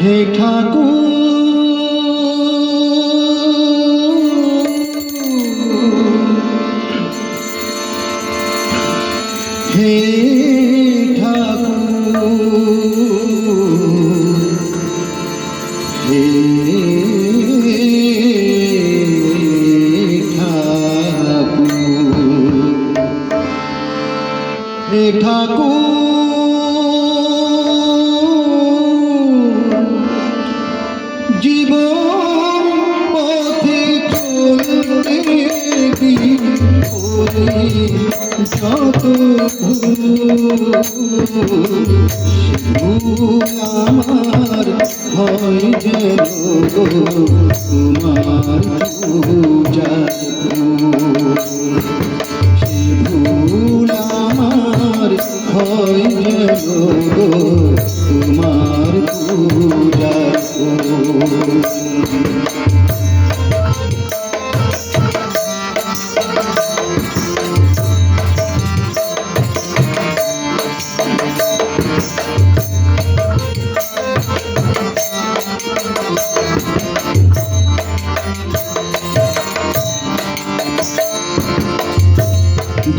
হে ঠাকুর। হে ঠাকুর। হে ঠাকুর। হে ঠাকুর বিপদে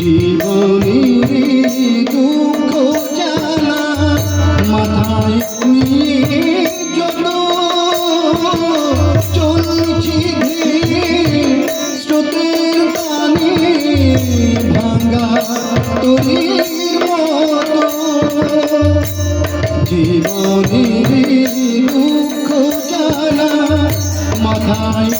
জীবনের দুঃখ জ্বালা মাথায় নিয়ে যত চলছি স্রোতের টানে ভাঙা তরির জীবনের দুঃখ জ্বালা মাথায়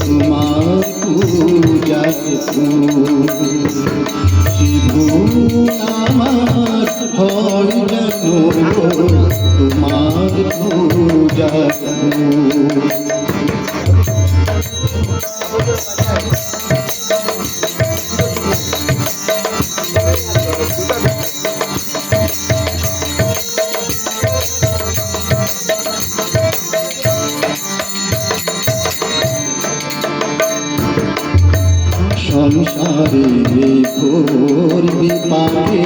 তোমার পূজার ভুল আমার হয় সংসারে ঘোর বিপাকে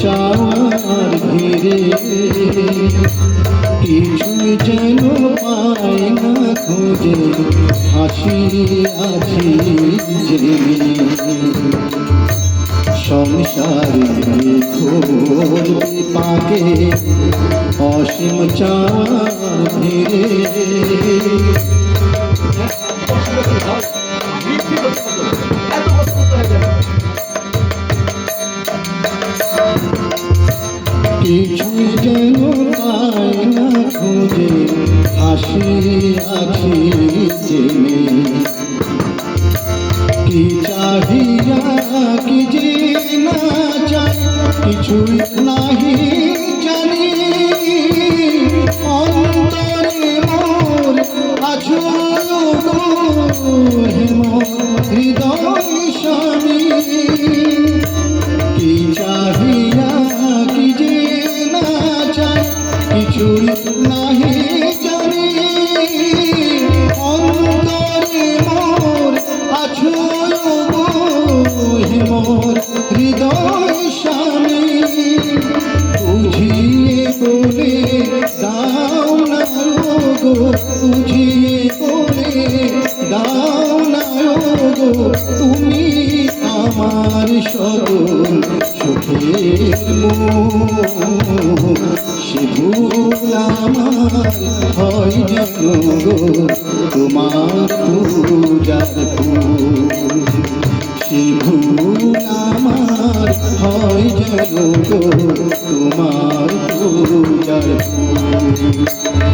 চাওয়ার ভিড়ে কিছু যেন পাই না খুঁজে হাসি আছি জেনে। সংসারে ঘোর বিপাকে অসীম চাওয়ার ভিড়ে হাসি আছি জেনে। কি চাহিয়া, কি যে না চাই, কিছুই নাহি জানি। অন্তরে মোর আছো গো হৃদয় স্বামী। কি চাহিয়া, কি যে না চাই, কিছুই নাহি দাও না গো তুমি আমার গো তোমার পূজার সে আমার হয় যেন তোমার পূজার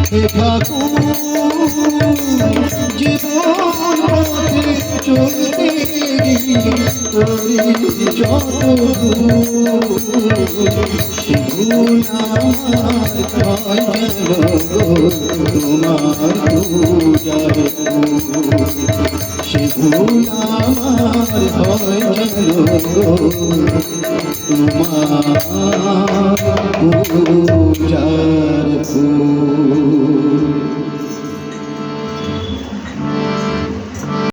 হে ঠাকুর তোমার পূজার সে ভুল আমার হয় তোমার পূজার ফুল